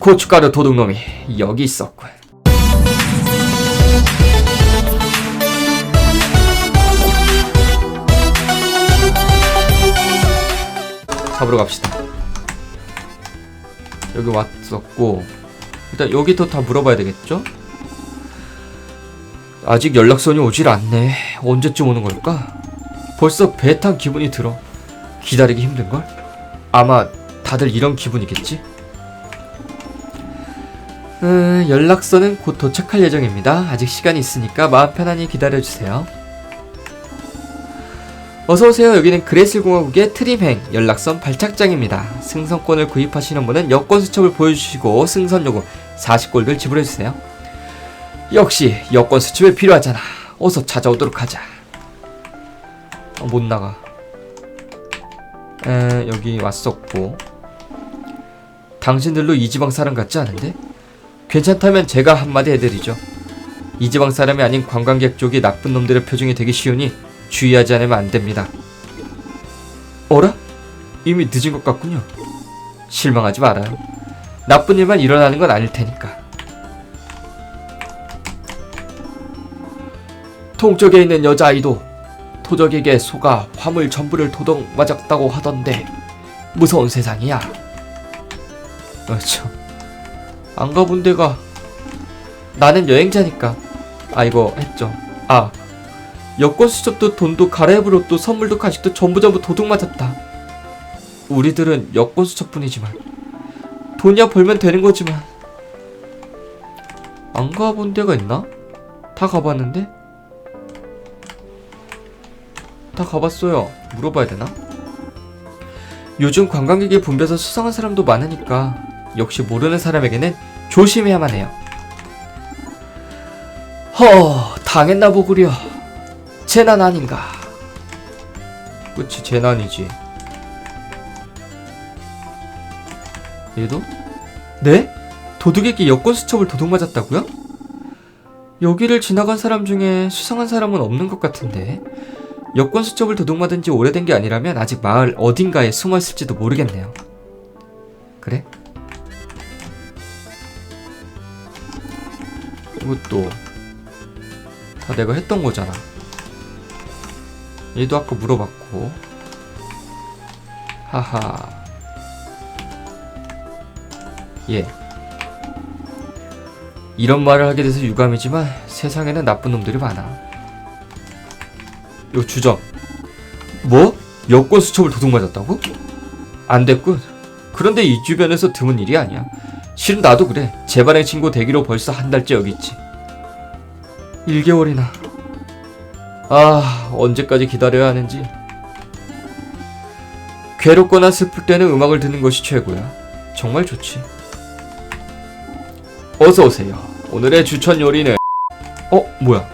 고춧가루 도둑놈이 여기 있었군. 잡으러 갑시다. 여기 왔었고 일단 여기부터 다 물어봐야 되겠죠? 아직 연락선이 오질 않네. 언제쯤 오는 걸까? 벌써 배 탄 기분이 들어. 기다리기 힘든걸? 아마 다들 이런 기분이겠지? 음, 연락선은 곧 도착할 예정입니다. 아직 시간이 있으니까 마음 편안히 기다려주세요. 어서오세요. 여기는 그레슬 공화국의 트림행 연락선 발착장입니다. 승선권을 구입하시는 분은 여권 수첩을 보여주시고 승선 요금 40골드를 지불해주세요. 역시 여권 수첩이 필요하잖아. 어서 찾아오도록 하자. 어, 못 나가. 에, 여기 왔었고. 당신들도 이 지방 사람 같지 않은데? 괜찮다면 제가 한마디 해드리죠. 이 지방 사람이 아닌 관광객 쪽이 나쁜 놈들의 표정이 되기 쉬우니 주의하지 않으면 안 됩니다. 어라? 이미 늦은 것 같군요. 실망하지 말아요. 나쁜 일만 일어나는 건 아닐 테니까. 동쪽에 있는 여자아이도 토적에게 속아 화물 전부를 도둑 맞았다고 하던데 무서운 세상이야. 그렇죠. 안 가본 데가 나는 여행자니까 아 이거 했죠. 아 여권 수첩도 돈도 가래부 옷도 선물도 간식도 전부 전부 도둑 맞았다. 우리들은 여권 수첩뿐이지만 돈이야 벌면 되는 거지만 안 가본 데가 있나? 다 가봤는데? 다 가봤어요. 물어봐야 되나? 요즘 관광객이 붐벼서 수상한 사람도 많으니까 역시 모르는 사람에게는 조심해야만 해요. 허, 당했나 보구려. 재난 아닌가? 그치, 재난이지. 얘도? 네? 도둑에게 여권 수첩을 도둑 맞았다고요? 여기를 지나간 사람 중에 수상한 사람은 없는 것 같은데 여권 수첩을 도둑 맞은 지 오래된 게 아니라면 아직 마을 어딘가에 숨어 있을지도 모르겠네요. 이것도 다 내가 했던 거잖아. 얘도 아까 물어봤고. 하하. 예. 이런 말을 하게 돼서 유감이지만 세상에는 나쁜 놈들이 많아. 요 주정. 뭐? 여권 수첩을 도둑 맞았다고? 안 됐군. 그런데 이 주변에서 드문 일이 아니야. 실은 나도 그래. 재발행 신고 대기로 벌써 한 달째 여기 있지. 1개월이나. 아, 언제까지 기다려야 하는지. 괴롭거나 슬플 때는 음악을 듣는 것이 최고야. 정말 좋지. 어서 오세요. 오늘의 추천 요리는 어, 뭐야?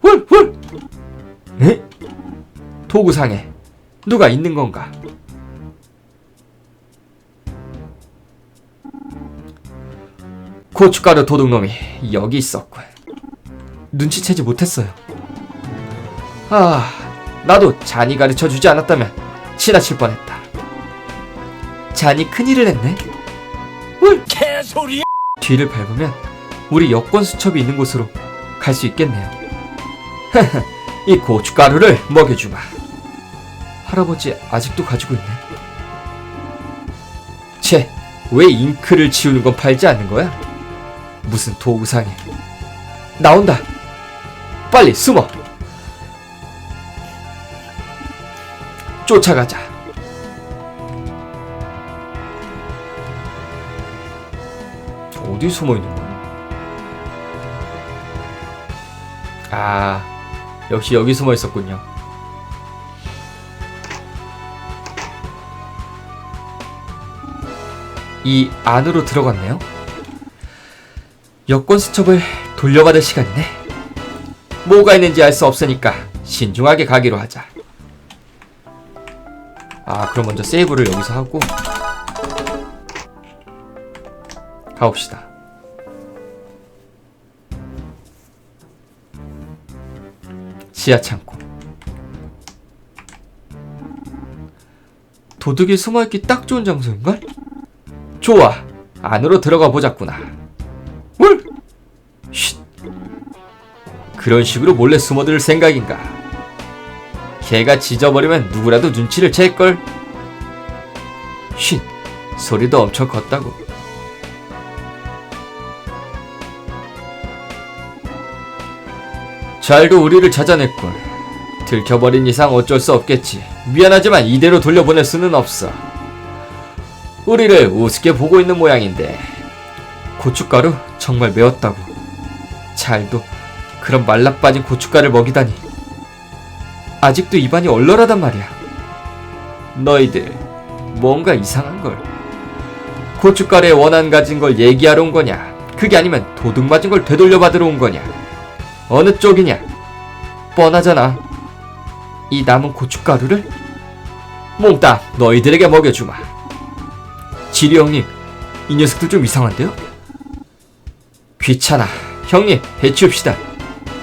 훌, 훌. 에? 도구상에 누가 있는 건가? 고춧가루 도둑놈이 여기 있었군. 눈치채지 못했어요. 아, 나도 잔이 가르쳐 주지 않았다면 지나칠 뻔했다. 잔이 큰일을 했네. 울! 개소리야! 뒤를 밟으면 우리 여권 수첩이 있는 곳으로 갈 수 있겠네요. 이 고춧가루를 먹여주마. 할아버지 아직도 가지고 있네. 채, 왜 잉크를 지우는 건 팔지 않는 거야? 무슨 도구상에. 나온다. 빨리 숨어. 쫓아가자. 어디 숨어 있는 거야? 아, 역시 여기 숨어 있었군요. 이 안으로 들어갔네요. 여권 수첩을 돌려받을 시간이네. 뭐가 있는지 알 수 없으니까 신중하게 가기로 하자. 아, 그럼 먼저 세이브를 여기서 하고 가봅시다. 지하 창고. 도둑이 숨어있기 딱 좋은 장소인걸? 좋아. 안으로 들어가 보자꾸나. 그런 식으로 몰래 숨어들 생각인가? 걔가 짖어버리면 누구라도 눈치를 챌걸? 쉿. 소리도 엄청 컸다고. 잘도 우리를 찾아냈군. 들켜버린 이상 어쩔 수 없겠지. 미안하지만 이대로 돌려보낼 수는 없어. 우리를 우습게 보고 있는 모양인데. 고춧가루 정말 매웠다고. 잘도 그런 말라빠진 고춧가루를 먹이다니. 아직도 입안이 얼얼하단 말이야. 너희들 뭔가 이상한 걸. 고춧가루에 원한 가진 걸 얘기하러 온 거냐? 그게 아니면 도둑 맞은 걸 되돌려 받으러 온 거냐? 어느 쪽이냐? 뻔하잖아. 이 남은 고춧가루를 몽땅 너희들에게 먹여주마. 지리 형님, 이 녀석들 좀 이상한데요? 귀찮아. 형님, 해치웁시다.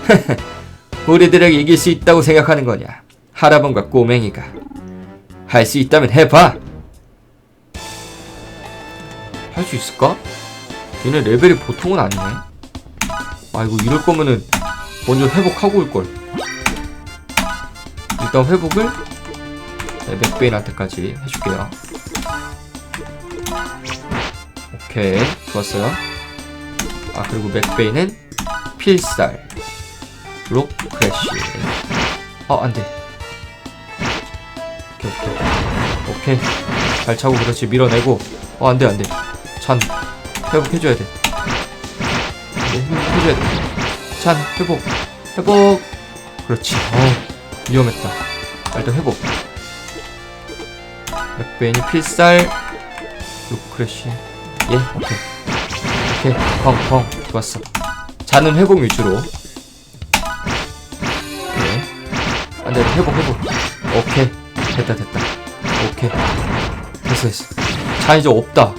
우리들에게 이길 수 있다고 생각하는 거냐? 할아범과 꼬맹이가. 할 수 있다면 해봐! 할 수 있을까? 얘네 레벨이 보통은 아니네. 아이고, 이럴 거면은 먼저 회복하고 올걸. 일단 회복을 네, 맥베인한테까지 해줄게요. 오케이, 좋았어요. 아, 그리고 맥베인은 필살, 록 크래쉬. 어, 안 돼. 오케이, 오케이. 오케이. 잘 차고 그렇지. 밀어내고. 어, 안 돼, 안 돼. 잔, 회복해줘야 돼. 네, 회복해줘야 돼. 잔, 회복. 회복. 그렇지. 어, 위험했다. 아, 일단 회복. 맥베인이 필살. 루크래쉬. 예, 오케이. 오케이, 펑, 펑. 좋았어. 잔은 회복 위주로. 안 돼, 회복, 회복. 오케이. 됐다, 됐다. 오케이. 됐어, 됐어. 잔 이제 없다.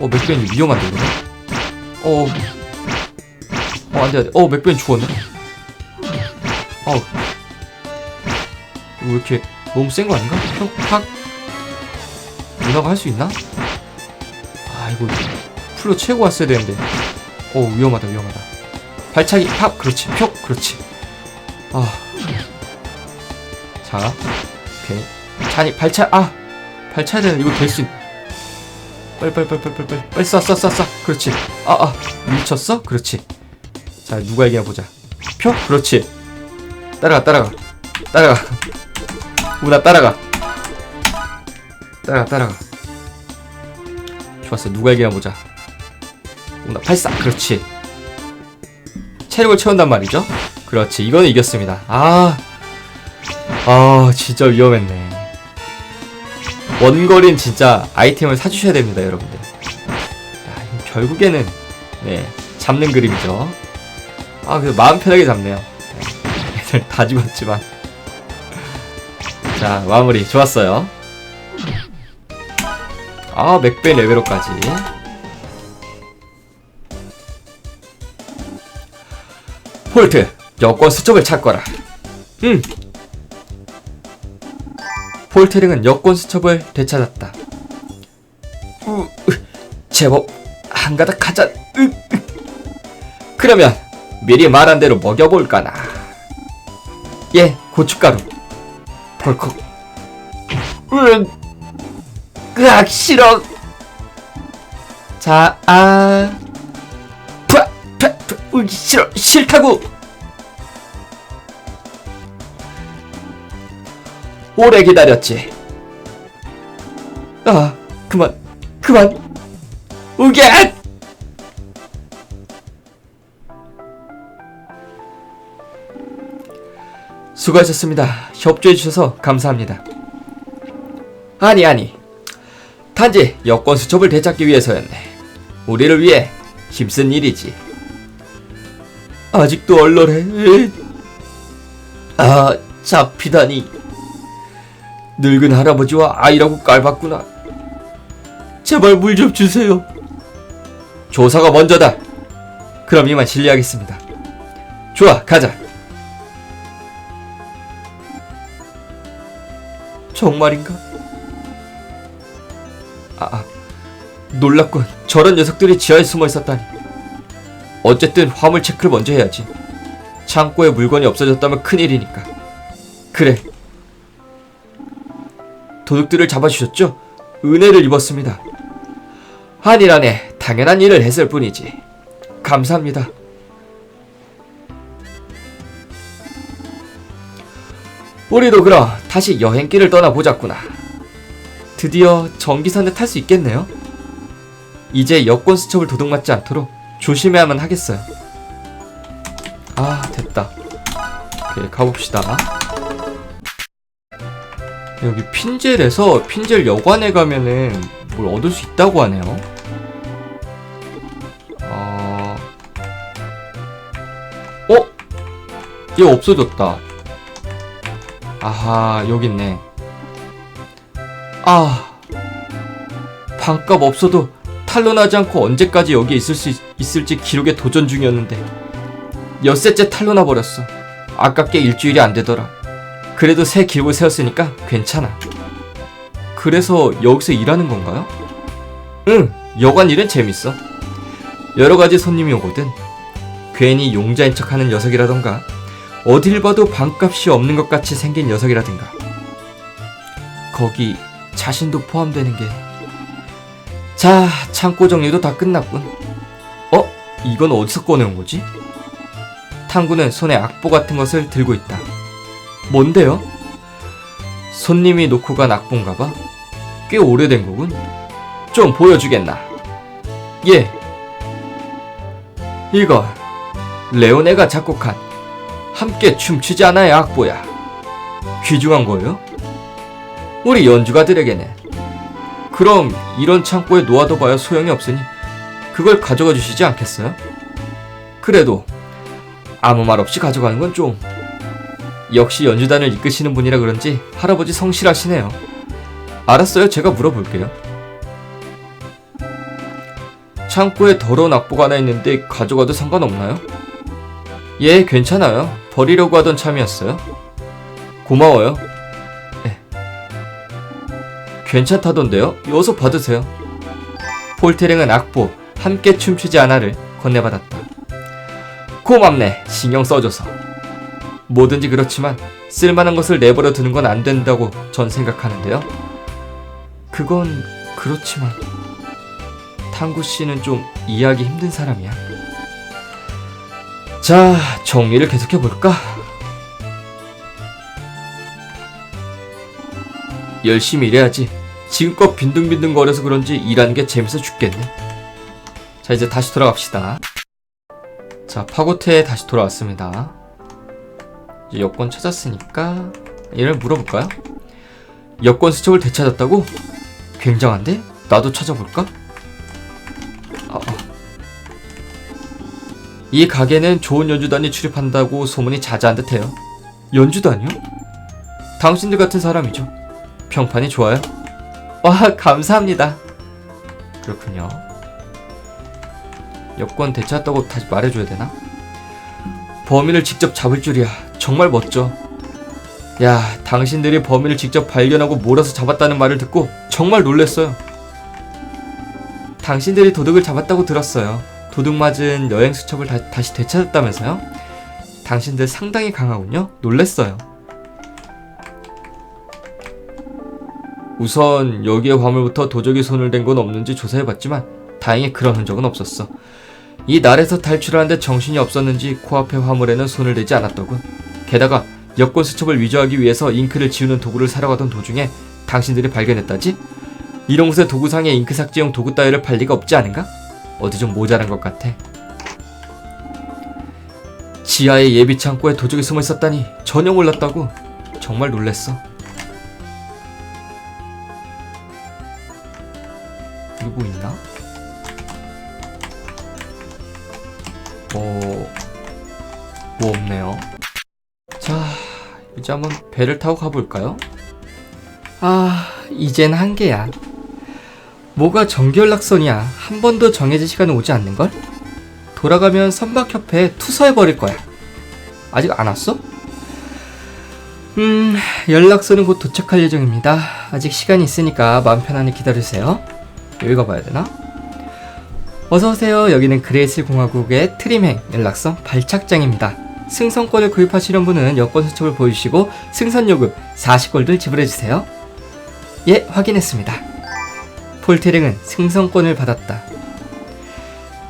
어, 맥베인이 위험한데, 이거? 어, 어, 안 돼, 안 돼. 어, 맥베인 죽었네. 어우. 이거 왜 이렇게 너무 센 거 아닌가? 형, 팍. 누나가 할 수 있나? 아, 이거 풀로 채고 왔어야 되는데. 어, 위험하다, 위험하다. 발차기, 팍! 그렇지, 표! 그렇지. 아. 자. 오케이. 잔이, 발차, 아! 발차야 되는데, 이거 될 수, 있... 빨리, 빨리, 빨리, 빨리, 빨리, 빨리, 빨리 쏴, 쏴, 쏴, 쏴. 그렇지. 아, 아. 밀쳤어? 그렇지. 자, 누가 이기나 보자. 표? 그렇지. 따라가, 따라가. 따라가. 우나 따라가. 따라가, 따라가. 좋았어. 누가 이기나 보자. 우나 발사. 그렇지. 체력을 채운단 말이죠. 그렇지. 이거는 이겼습니다. 아. 아, 진짜 위험했네. 원거리는 진짜 아이템을 사주셔야 됩니다, 여러분들. 야, 이거 결국에는, 네, 잡는 그림이죠. 아, 그래도 마음 편하게 잡네요. 네, 애들 다 죽었지만. 자, 마무리. 좋았어요. 아, 맥베 레벨업까지. 폴트, 여권 수첩을 찾거라. 음. 폴트링은 여권 수첩을 되찾았다. 우, 으, 제법 한 가닥 하자. 으, 으. 그러면 미리 말한 대로 먹여볼까나. 예, 고춧가루. 벌컥. 으, 으악 싫어. 자, 아, 푸아, 푸아, 푸아, 으, 싫어, 싫다고. 오래 기다렸지. 아, 그만, 그만. 우게! 수고하셨습니다. 협조해주셔서 감사합니다. 아니, 아니. 단지 여권 수첩을 되찾기 위해서였네. 우리를 위해 힘쓴 일이지. 아직도 얼얼해. 아, 잡히다니. 늙은 할아버지와 아이라고 깔봤구나. 제발 물 좀 주세요. 조사가 먼저다. 그럼 이만 실례하겠습니다. 좋아, 가자. 정말인가? 아, 아, 놀랍군. 저런 녀석들이 지하에 숨어 있었다니. 어쨌든 화물 체크를 먼저 해야지. 창고에 물건이 없어졌다면 큰일이니까. 그래. 도둑들을 잡아주셨죠? 은혜를 입었습니다. 한일 안에 당연한 일을 했을 뿐이지. 감사합니다. 우리도 그럼 다시 여행길을 떠나보자꾸나. 드디어 전기선에 탈수 있겠네요. 이제 여권 수첩을 도둑맞지 않도록 조심해야만 하겠어요. 아, 됐다. 오케이, 가봅시다. 여기 핀젤에서 핀젤 여관에 가면은 뭘 얻을 수 있다고 하네요. 어... 어? 얘 없어졌다. 아하, 여기 있네. 아, 반값 없어도 탈론하지 않고 언제까지 여기에 있을 수 있, 있을지 기록에 도전 중이었는데 엿새째 탈론하 버렸어. 아깝게 일주일이 안 되더라. 그래도 새 기록을 세웠으니까 괜찮아. 그래서 여기서 일하는 건가요? 응, 여관 일은 재밌어. 여러 가지 손님이 오거든. 괜히 용자인 척 하는 녀석이라던가, 어딜 봐도 반값이 없는 것 같이 생긴 녀석이라든가. 거기 자신도 포함되는 게. 자, 창고 정리도 다 끝났군. 어? 이건 어디서 꺼내온 거지? 탕구는 손에 악보 같은 것을 들고 있다. 뭔데요? 손님이 놓고 간 악보인가 봐. 꽤 오래된 거군. 좀 보여주겠나? 예. 이건 레오네가 작곡한 함께 춤추지 않아의 악보야. 귀중한 거예요? 우리 연주가들에게는. 그럼 이런 창고에 놓아둬봐야 소용이 없으니 그걸 가져가 주시지 않겠어요? 그래도 아무 말 없이 가져가는 건 좀. 역시 연주단을 이끄시는 분이라 그런지 할아버지 성실하시네요. 알았어요. 제가 물어볼게요. 창고에 더러운 악보가 하나 있는데 가져가도 상관없나요? 예, 괜찮아요. 버리려고 하던 참이었어요. 고마워요. 네. 괜찮다던데요? 어서 받으세요. 폴테링은 악보 함께 춤추지 않아를 건네받았다. 고맙네. 신경 써줘서. 뭐든지 그렇지만 쓸만한 것을 내버려 두는 건 안 된다고 전 생각하는데요. 그건 그렇지만 탕구 씨는 좀 이해하기 힘든 사람이야. 자, 정리를 계속해 볼까? 열심히 일해야지. 지금껏 빈둥빈둥 거려서 그런지 일하는 게 재밌어 죽겠네. 자, 이제 다시 돌아갑시다. 자, 파고트에 다시 돌아왔습니다. 여권 찾았으니까 얘를 물어볼까요? 여권 수첩을 되찾았다고? 굉장한데? 나도 찾아볼까? 아, 아. 이 가게는 좋은 연주단이 출입한다고 소문이 자자한 듯해요. 연주단이요? 당신들 같은 사람이죠. 평판이 좋아요. 와, 감사합니다. 그렇군요. 여권 되찾았다고 다시 말해줘야 되나? 범인을 직접 잡을 줄이야. 정말 멋져. 야, 당신들이 범인을 직접 발견하고 몰아서 잡았다는 말을 듣고 정말 놀랬어요. 당신들이 도둑을 잡았다고 들었어요. 도둑 맞은 여행 수첩을 다, 다시 되찾았다면서요? 당신들 상당히 강하군요. 놀랬어요. 우선 여기에 화물부터 도적이 손을 댄 건 없는지 조사해봤지만 다행히 그런 흔적은 없었어. 이 날에서 탈출하는데 정신이 없었는지 코앞의 화물에는 손을 대지 않았더군. 게다가 여권 수첩을 위조하기 위해서 잉크를 지우는 도구를 사러 가던 도중에 당신들이 발견했다지? 이런 곳에 도구상에 잉크 삭제용 도구 따위를 팔 리가 없지 않은가? 어디 좀 모자란 것 같아. 지하의 예비 창고에 도적이 숨어 있었다니 전혀 몰랐다고. 정말 놀랬어. 배를 타고 가볼까요? 아, 이젠 한계야. 뭐가 정기연락선이야. 한 번도 정해진 시간에 오지 않는걸? 돌아가면 선박협회에 투서해버릴 거야. 아직 안 왔어? 음, 연락선은 곧 도착할 예정입니다. 아직 시간이 있으니까 마음 편안히 기다리세요. 가봐야 되나? 어서오세요. 여기는 그레이슬 공화국의 트림행 연락선 발착장입니다. 승선권을 구입하시는 분은 여권 수첩을 보여주시고 승선요금 40골드를 지불해주세요. 예, 확인했습니다. 폴테링은 승선권을 받았다.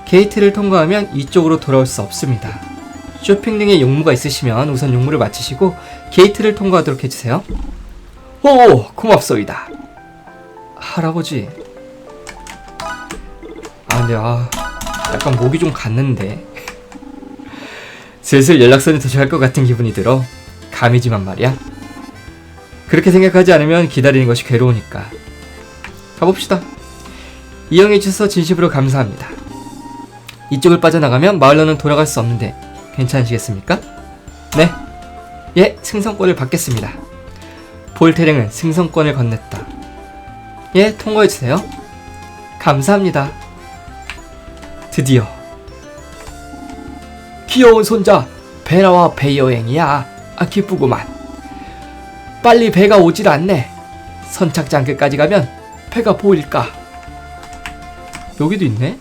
게이트를 통과하면 이쪽으로 돌아올 수 없습니다. 쇼핑 등의 용무가 있으시면 우선 용무를 마치시고 게이트를 통과하도록 해주세요. 오, 고맙소이다. 할아버지. 아, 근데 아, 약간 목이 좀 갔는데. 슬슬 연락선에 도착할 것 같은 기분이 들어. 감이지만 말이야. 그렇게 생각하지 않으면 기다리는 것이 괴로우니까. 가봅시다. 이용해 주셔서 진심으로 감사합니다. 이쪽을 빠져나가면 마을로는 돌아갈 수 없는데 괜찮으시겠습니까? 네. 예, 승선권을 받겠습니다. 볼테랭은 승선권을 건넸다. 예, 통과해주세요. 감사합니다. 드디어. 귀여운 손자, 베라와 배 여행이야. 아, 기쁘구만. 빨리 배가 오질 않네. 선착장 끝까지 가면 배가 보일까? 여기도 있네?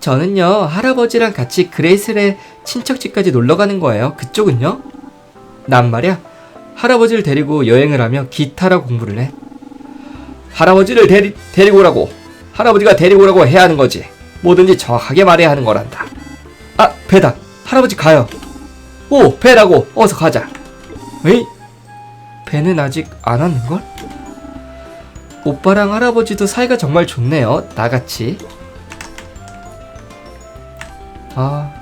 저는요, 할아버지랑 같이 그레이슬의 친척집까지 놀러 가는 거예요. 그쪽은요? 난 말이야, 할아버지를 데리고 여행을 하며 기타라 공부를 해. 할아버지를 데리, 데리고 오라고. 할아버지가 데리고 오라고 해야 하는 거지. 뭐든지 정확하게 말해야 하는 거란다. 아, 배다. 할아버지 가요. 오, 배라고. 어서 가자. 에이? 배는 아직 안 왔는걸? 오빠랑 할아버지도 사이가 정말 좋네요. 나같이. 아,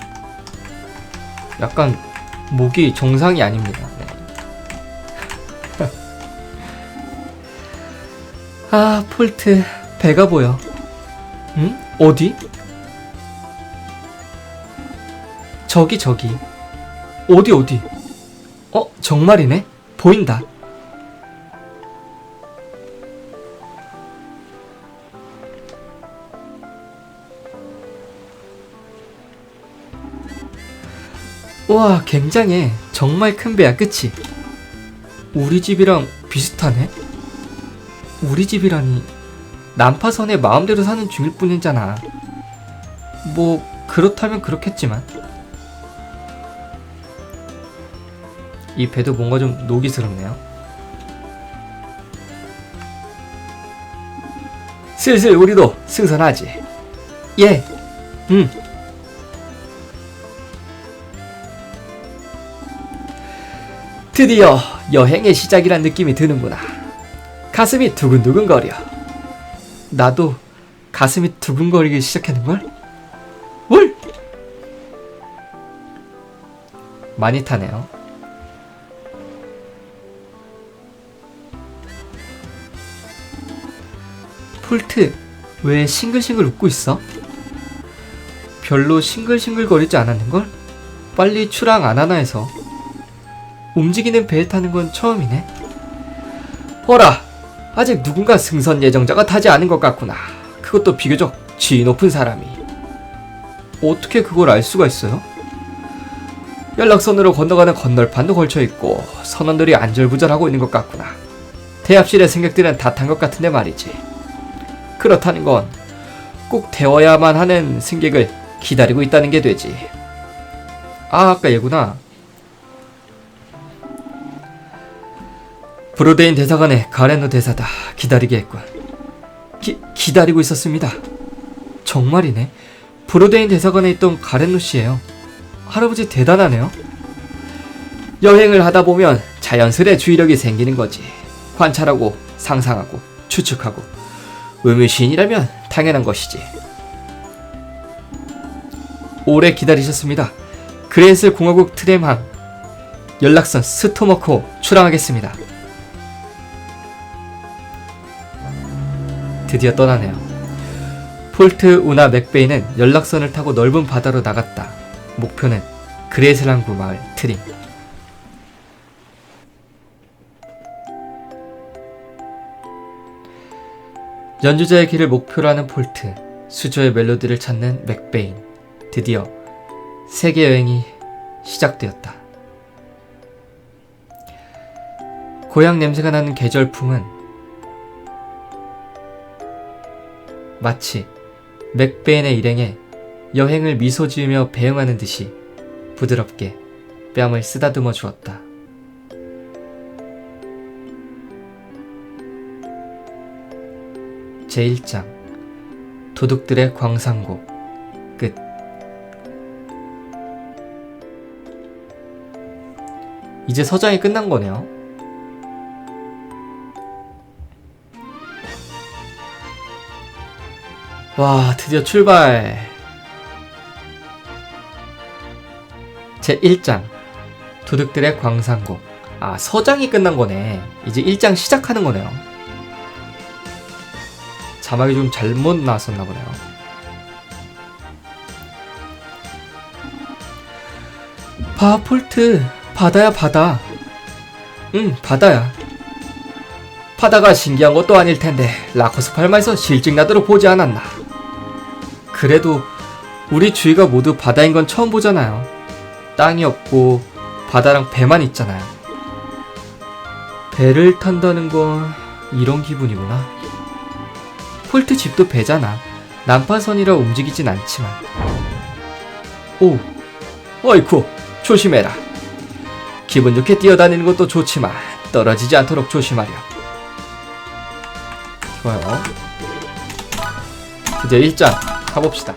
약간 목이 정상이 아닙니다. 네. 아, 폴트 배가 보여. 응? 어디? 저기 저기. 어디 어디? 어, 정말이네. 보인다. 우와, 굉장해. 정말 큰 배야, 그치? 우리 집이랑 비슷하네? 우리 집이라니. 난파선에 마음대로 사는 중일 뿐이잖아. 뭐, 그렇다면 그렇겠지만. 이 배도 뭔가 좀 노기스럽네요. 슬슬 우리도 승선하지. 예. 음. 드디어 여행의 시작이란 느낌이 드는구나. 가슴이 두근두근거려. 나도 가슴이 두근거리기 시작했는걸? 뭘? 많이 타네요. 폴트, 왜 싱글싱글 웃고 있어? 별로 싱글싱글거리지 않았는걸? 빨리 출항 안 하나 해서. 움직이는 배에 타는 건 처음이네. 어라, 아직 누군가 승선 예정자가 타지 않은 것 같구나. 그것도 비교적 지위 높은 사람이. 어떻게 그걸 알 수가 있어요? 연락선으로 건너가는 건널판도 걸쳐 있고 선원들이 안절부절하고 있는 것 같구나. 대합실의 승객들은 다 탄 것 같은데 말이지. 그렇다는 건꼭 태워야만 하는 승객을 기다리고 있다는 게 되지. 아, 아까 얘구나. 브로데인 대사관의 가렌노 대사다. 기다리게 했군. 기, 기다리고 있었습니다. 정말이네. 브로데인 대사관에 있던 가렌노 씨예요. 할아버지 대단하네요. 여행을 하다 보면 자연스레 주의력이 생기는 거지. 관찰하고 상상하고 추측하고 의무시인이라면 당연한 것이지. 오래 기다리셨습니다. 그레이슬 공화국 트램항 연락선 스토머코 출항하겠습니다. 드디어 떠나네요. 폴트 우나 맥베이는 연락선을 타고 넓은 바다로 나갔다. 목표는 그레슬랑구 마을 트림. 연주자의 길을 목표로 하는 폴트, 수조의 멜로디를 찾는 맥베인. 드디어 세계 여행이 시작되었다. 고향 냄새가 나는 계절풍은 마치 맥베인의 일행에 여행을 미소 지으며 배웅하는 듯이 부드럽게 뺨을 쓰다듬어 주었다. 제1장 도둑들의 광산곡 끝 이제 서장이 끝난 거네요. 와, 드디어 출발. 제 1장 도둑들의 광산곡. 아, 서장이 끝난 거네. 이제 1장 시작하는 거네요. 자막이 좀 잘못 나왔었나 보네요. 봐, 폴트. 바다야, 바다. 응, 바다야. 바다가 신기한 것도 아닐 텐데 라코스 팔마에서 실직 나도록 보지 않았나. 그래도 우리 주위가 모두 바다인 건 처음 보잖아요. 땅이 없고 바다랑 배만 있잖아요. 배를 탄다는 건 이런 기분이구나. 폴트 집도 배잖아. 난파선이라 움직이진 않지만. 오, 어이쿠, 조심해라. 기분 좋게 뛰어다니는 것도 좋지만 떨어지지 않도록 조심하렴. 좋아요. 드디어 1장 가봅시다.